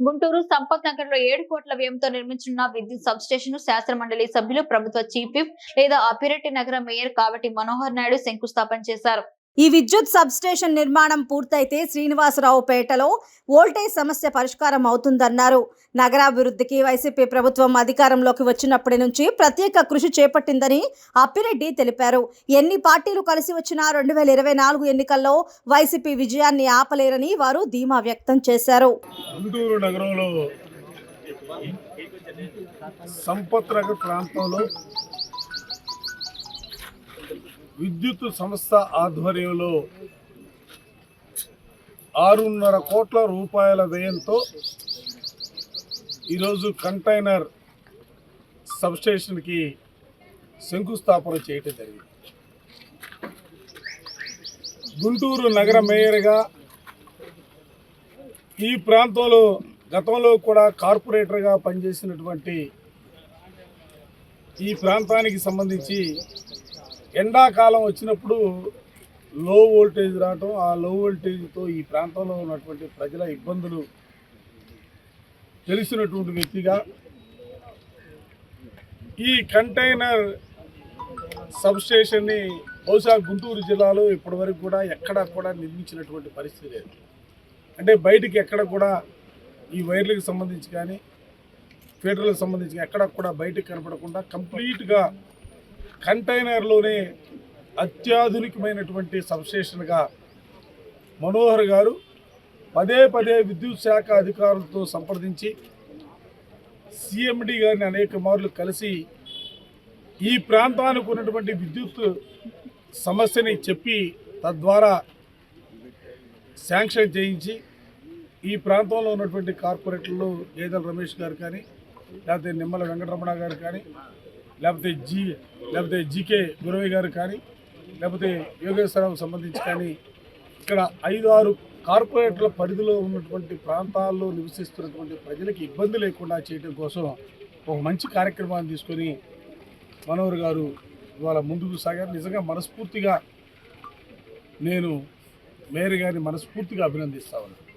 గుంటూరు సంపత్ నగర్లో ఏడు కోట్ల వ్యయంతో నిర్మించిన విద్యుత్ సబ్ స్టేషన్ శాసన మండలి సభ్యులు ప్రభుత్వ చీఫ్ లేదా అపిరెడ్డి నగర మేయర్ కాబట్టి మనోహర్ నాయుడు శంకుస్థాపన చేశారు. ఈ విద్యుత్ సబ్స్టేషన్ నిర్మాణం పూర్తయితే శ్రీనివాసరావుపేటలో వోల్టేజ్ సమస్య పరిష్కారం అవుతుందన్నారు. నగరాభివృద్ధికి వైసీపీ ప్రభుత్వం అధికారంలోకి వచ్చినప్పటి నుంచి ప్రత్యేక కృషి చేపట్టిందని అప్పిరెడ్డి తెలిపారు. ఎన్ని పార్టీలు కలిసి వచ్చినా రెండు వేల ఇరవై నాలుగు ఎన్నికల్లో వైసీపీ విజయాన్ని ఆపలేరని వారు ధీమా వ్యక్తం చేశారు. గుంటూరు నగరంలో సంపత్ నగర్ ప్రాంతంలో విద్యుత్ సంస్థ ఆధ్వర్యంలో ఆరున్నర కోట్ల రూపాయల వ్యయంతో ఈరోజు కంటైనర్ సబ్స్టేషన్కి శంకుస్థాపన చేయటం జరిగింది. గుంటూరు నగర మేయర్గా ఈ ప్రాంతంలో గతంలో కూడా కార్పొరేటర్గా పనిచేసినటువంటి ఈ ప్రాంతానికి సంబంధించి ఎండాకాలం వచ్చినప్పుడు లో వోల్టేజ్ రావటం ఆ లో వోల్టేజ్తో ఈ ప్రాంతంలో ఉన్నటువంటి ప్రజల ఇబ్బందులు తెలిసినటువంటి వ్యక్తిగా ఈ కంటైనర్ సబ్స్టేషన్ని బహుశా గుంటూరు జిల్లాలో ఇప్పటివరకు కూడా ఎక్కడా కూడా నిర్మించినటువంటి పరిస్థితి లేదు. అంటే బయటికి ఎక్కడ కూడా ఈ వైర్లకు సంబంధించి కానీ ఫీటర్లకు సంబంధించి ఎక్కడ కూడా బయటకు కనపడకుండా కంప్లీట్గా కంటైనర్లోనే అత్యాధునికమైనటువంటి సబ్స్టేషన్గా మనోహర్ గారు పదే పదే విద్యుత్ శాఖ అధికారులతో సంప్రదించి సిఎండి గారిని అనేక మార్లు కలిసి ఈ ప్రాంతానికి ఉన్నటువంటి విద్యుత్ సమస్యని చెప్పి తద్వారా శాంక్షన్ చేయించి ఈ ప్రాంతంలో ఉన్నటువంటి కార్పొరేటర్లు గేదెల రమేష్ గారు కానీ లేకపోతే నిమ్మల వెంకటరమణ గారు కానీ లేకపోతే జీ లేకపోతే జీకే గురవయ్య గారు కానీ లేకపోతే యోగేశ్వరరావు సంబంధించి కానీ ఇక్కడ ఐదు ఆరు కార్పొరేటర్ల పరిధిలో ఉన్నటువంటి ప్రాంతాల్లో నివసిస్తున్నటువంటి ప్రజలకు ఇబ్బంది లేకుండా చేయడం కోసం ఒక మంచి కార్యక్రమాన్ని తీసుకొని మనోహర్ గారు ఇవాళ ముందుకు సాగారు. నిజంగా మనస్ఫూర్తిగా నేను మేయర్ గారిని మనస్ఫూర్తిగా అభినందిస్తా ఉన్నాను.